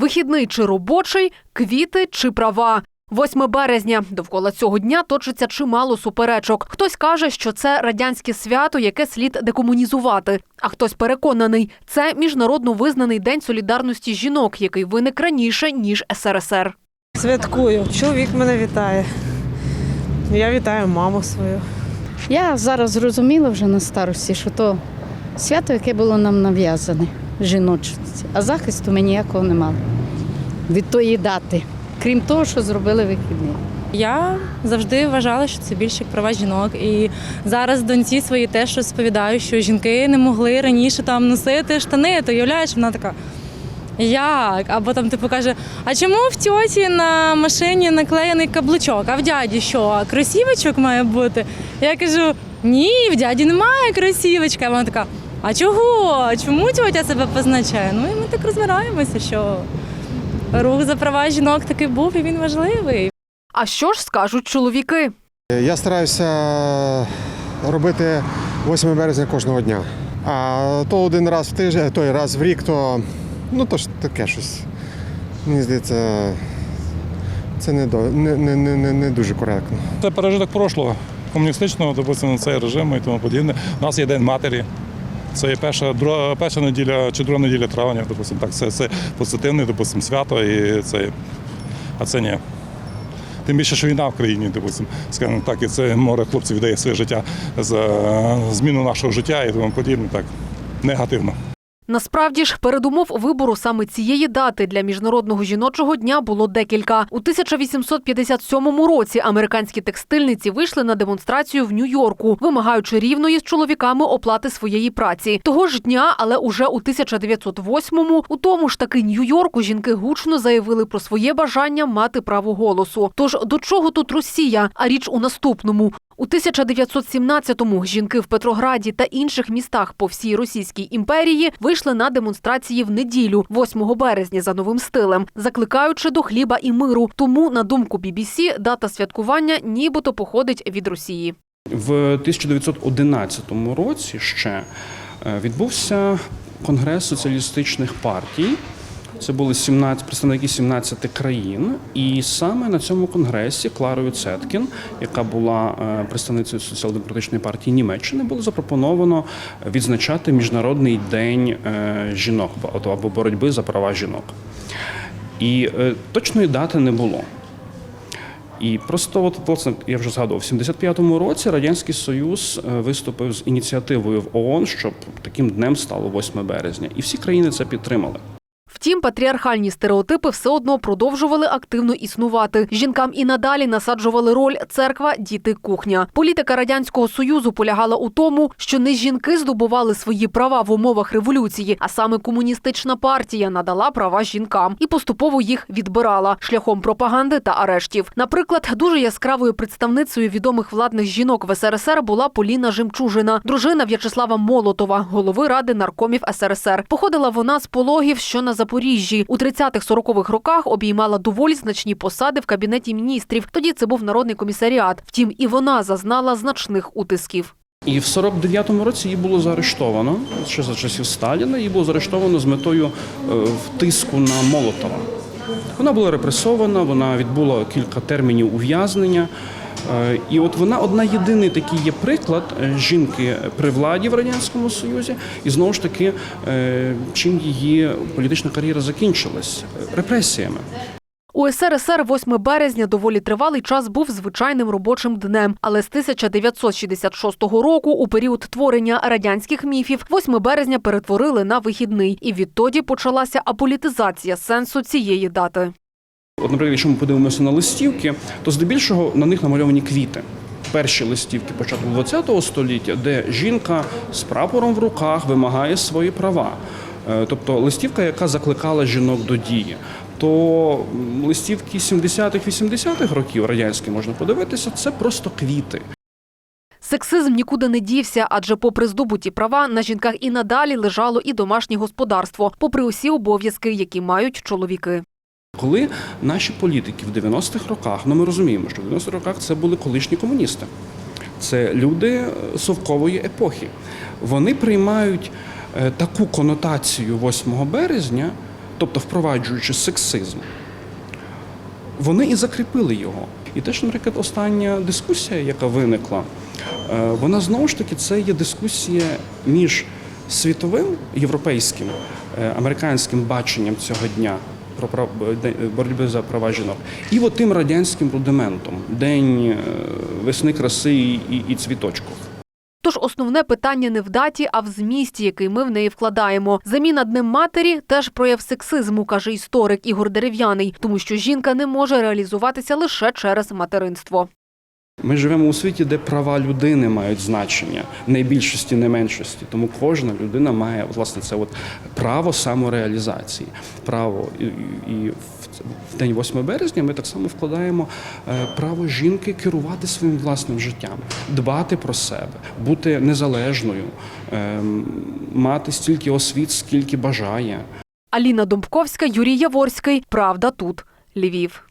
Вихідний чи робочий, квіти чи права. 8 березня довкола цього дня точиться чимало суперечок. Хтось каже, що це радянське свято, яке слід декомунізувати. А хтось переконаний, це міжнародно визнаний день солідарності жінок, який виник раніше ніж СРСР. Святкую. Чоловік мене вітає. Я вітаю маму свою. Я зараз зрозуміла вже на старості, що то свято, яке було нам нав'язане, жіночці, а захисту ми ніякого не мали від тої дати, крім того, що зробили вихідний. Я завжди вважала, що це більше як права жінок. І зараз доньці своїй теж розповідаю, що жінки не могли раніше там носити штани. То уявляєш, вона така. Як? Або там типу каже: а чому в тьоті на машині наклеєний каблучок, а в дяді що? Кросівочок має бути? Я кажу: ні, в дяді немає кросівочка. Вона така: а чого? Чому тьотя себе позначає? Ну і ми так розбираємося, що рух за права жінок такий був і він важливий. А що ж скажуть чоловіки? Я стараюся робити 8 березня кожного дня. А то один раз в тиждень, той раз в рік, то ну то ж таке щось. Мені здається, це не, до, не, не, не, не, не дуже коректно. Це пережиток прошлого, комуністичного, допустимо, цей режим і тому подібне. У нас є День матері. Це є перша, друга, перша неділя чи друга неділя травня, допустимо. Так, це, це позитивне, допустимо, свято, і це, а це ні. Тим більше, що війна в країні, допустимо, скажімо так, і це море хлопців віддає своє життя за зміну нашого життя і тому подібне, так, негативно. Насправді ж, передумов вибору саме цієї дати для міжнародного жіночого дня було декілька. У 1857 році американські текстильниці вийшли на демонстрацію в Нью-Йорку, вимагаючи рівної з чоловіками оплати своєї праці. Того ж дня, але уже у 1908-му, у тому ж таки Нью-Йорку жінки гучно заявили про своє бажання мати право голосу. Тож до чого тут Росія? А річ у наступному. У 1917-му жінки в Петрограді та інших містах по всій Російській імперії вийшли на демонстрації в неділю, 8 березня, за новим стилем, закликаючи до хліба і миру. Тому, на думку BBC, дата святкування нібито походить від Росії. В 1911 році ще е, відбувся конгрес соціалістичних партій. Це були 17, представники 17 країн, і саме на цьому конгресі Кларою Цеткін, яка була е, представницею соціал-демократичної партії Німеччини, було запропоновано відзначати міжнародний день е, жінок або боротьби за права жінок. І е, точної дати не було. І просто от власне, я вже згадував, в 75-му році радянський союз виступив з ініціативою в ООН, щоб таким днем стало 8 березня, і всі країни це підтримали. Втім, патріархальні стереотипи все одно продовжували активно існувати. Жінкам і надалі насаджували роль церква, діти, кухня. Політика радянського союзу полягала у тому, що не жінки здобували свої права в умовах революції, а саме комуністична партія надала права жінкам і поступово їх відбирала шляхом пропаганди та арештів. Наприклад, дуже яскравою представницею відомих владних жінок в СРСР була Поліна Жемчужина, дружина В'ячеслава Молотова, голови ради наркомів СРСР. Походила вона з пологів, що на Запоріжжі. У 30-40-х роках обіймала доволі значні посади в кабінеті міністрів. Тоді це був народний комісаріат. Втім, і вона зазнала значних утисків. І в 49-му році її було заарештовано ще за часів Сталіна. Її було заарештовано з метою е, втиску на Молотова. Вона була репресована, вона відбула кілька термінів ув'язнення. Е, І от вона одна єдиний такий є приклад е, жінки при владі в радянському союзі, і знову ж таки, е, чим її політична кар'єра закінчилась репресіями. У СРСР 8 березня доволі тривалий час був звичайним робочим днем. Але з 1966 року, у період творення радянських міфів, 8 березня перетворили на вихідний, і відтоді почалася аполітизація сенсу цієї дати. От, наприклад, якщо ми подивимося на листівки, то здебільшого на них намальовані квіти. Перші листівки початку ХХ століття, де жінка з прапором в руках вимагає свої права. Е, Тобто листівка, яка закликала жінок до дії. То листівки 70-х, 80-х років радянські можна подивитися, це просто квіти. Сексизм нікуди не дівся, адже попри здобуті права на жінках і надалі лежало і домашнє господарство, попри усі обов'язки, які мають чоловіки. Коли наші політики в 90-х роках, ну ми розуміємо, що в 90-х роках це були колишні комуністи, це люди е, совкової епохи. Вони приймають е, таку конотацію 8 березня, тобто впроваджуючи сексизм, вони і закріпили його. І теж, наприклад, остання дискусія, яка виникла, е, вона знову ж таки це є дискусія між світовим європейським е, американським баченням цього дня про боротьби за права жінок, і от тим радянським рудиментом день е, весни краси і, і, і цвіточків. Тож основне питання не в даті, а в змісті, який ми в неї вкладаємо. Заміна днем матері теж прояв сексизму, каже історик Ігор Дерев'яний, тому що жінка не може реалізуватися лише через материнство. Ми живемо у світі, де права людини мають значення не більшості, не меншості. Тому кожна людина має власне це от право самореалізації. Право і, і в, день 8 березня ми так само вкладаємо е, право жінки керувати своїм власним життям, дбати про себе, бути незалежною, е, мати стільки освіт, скільки бажає. Аліна Домбковська, Юрій Яворський. Правда тут. Львів.